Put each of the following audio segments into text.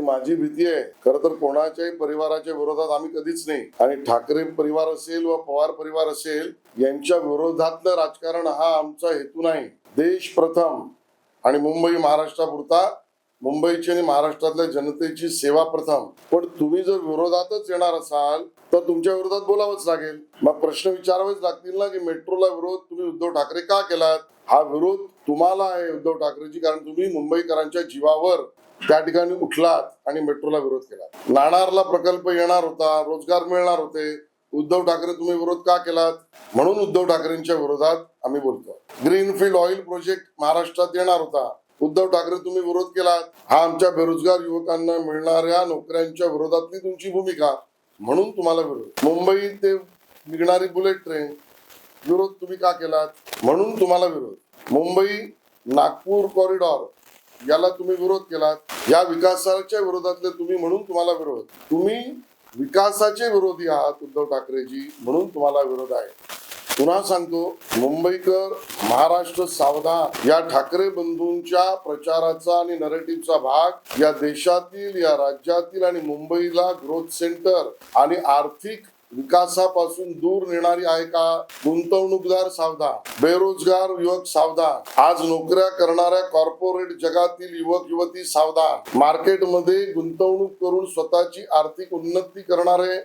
ही माझी भीती आहे. खर तर कोणाच्याही परिवाराच्या विरोधात आम्ही कधीच नाही. आणि ठाकरे परिवार असेल व पवार परिवार असेल यांच्या विरोधातलं राजकारण हा आमचा हेतू नाही. देश प्रथम आणि मुंबई महाराष्ट्रापुरता मुंबईची आणि महाराष्ट्रातल्या जनतेची सेवा प्रथम. पण तुम्ही जर विरोधातच येणार असाल तर तुमच्या विरोधात बोलावंच लागेल. मग प्रश्न विचारावेच लागतील ना की मेट्रोला विरोध तुम्ही उद्धव ठाकरे का केलात? हा विरोध तुम्हाला आहे उद्धव ठाकरेची कारण तुम्ही मुंबईकरांच्या जीवावर त्या ठिकाणी उठलात आणि मेट्रोला विरोध केला नाणारला प्रकल्प येणार होता रोजगार मिळणार होते. उद्धव ठाकरे तुम्ही विरोध का केलात? म्हणून उद्धव ठाकरेंच्या विरोधात आम्ही बोलतो ग्रीनफील्ड ऑइल प्रोजेक्ट महाराष्ट्रात येणार होता. उद्धव ठाकरे तुम्ही विरोध केलात. हा आमच्या बेरोजगार युवकांना मिळणाऱ्या नोकऱ्यांच्या विरोधातली तुमची भूमिका म्हणून तुम्हाला विरोध. मुंबई ते निघणारी बुलेट ट्रेन विरोध तुम्ही का केलात म्हणून तुम्हाला विरोध. मुंबई नागपूर कॉरिडॉर याला तुम्ही विरोध केलात. या विकासाच्या विरोधातले तुम्ही म्हणून तुम्हाला विरोध. तुम्ही विकासाचे विरोधी आहात उद्धव ठाकरेजी म्हणून तुम्हाला विरोध आहे. पुन्हा सांगतो मुंबईकर महाराष्ट्र सावधान. या ठाकरे बंधूंच्या प्रचाराचा आणि नरेटिव्हचा भाग या देशातील या राज्यातील आणि मुंबईला ग्रोथ सेंटर आणि आर्थिक विकासापासून दूर नेणारी आहे का? गुंतवणूकदार सावधान बेरोजगार युवक सावधान आज नोकऱ्या करणाऱ्या कॉर्पोरेट जगातील युवक युवती सावधान. मार्केटमध्ये गुंतवणूक करून स्वतःची आर्थिक उन्नती करणारे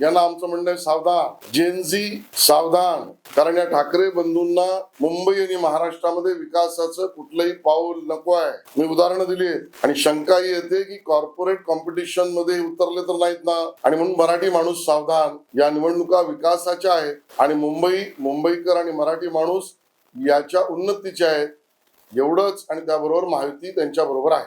यांना आमचं म्हणणं आहे सावधान. जेनझी सावधान. कारण या ठाकरे बंधूंना मुंबई आणि महाराष्ट्रामध्ये विकासाचं कुठलंही पाऊल नको आहे. मी उदाहरणं दिली आहेत. आणि शंका ही येते की कॉर्पोरेट कॉम्पिटिशनमध्ये उतरले तर नाहीत ना? आणि म्हणून मराठी माणूस सावधान. या निवडणुका विकासाच्या आहेत. आणि मुंबई मुंबईकर आणि मराठी माणूस याच्या उन्नतीच्या आहेत. एवढंच आणि त्याबरोबर माहिती त्यांच्या बरोबर आहे.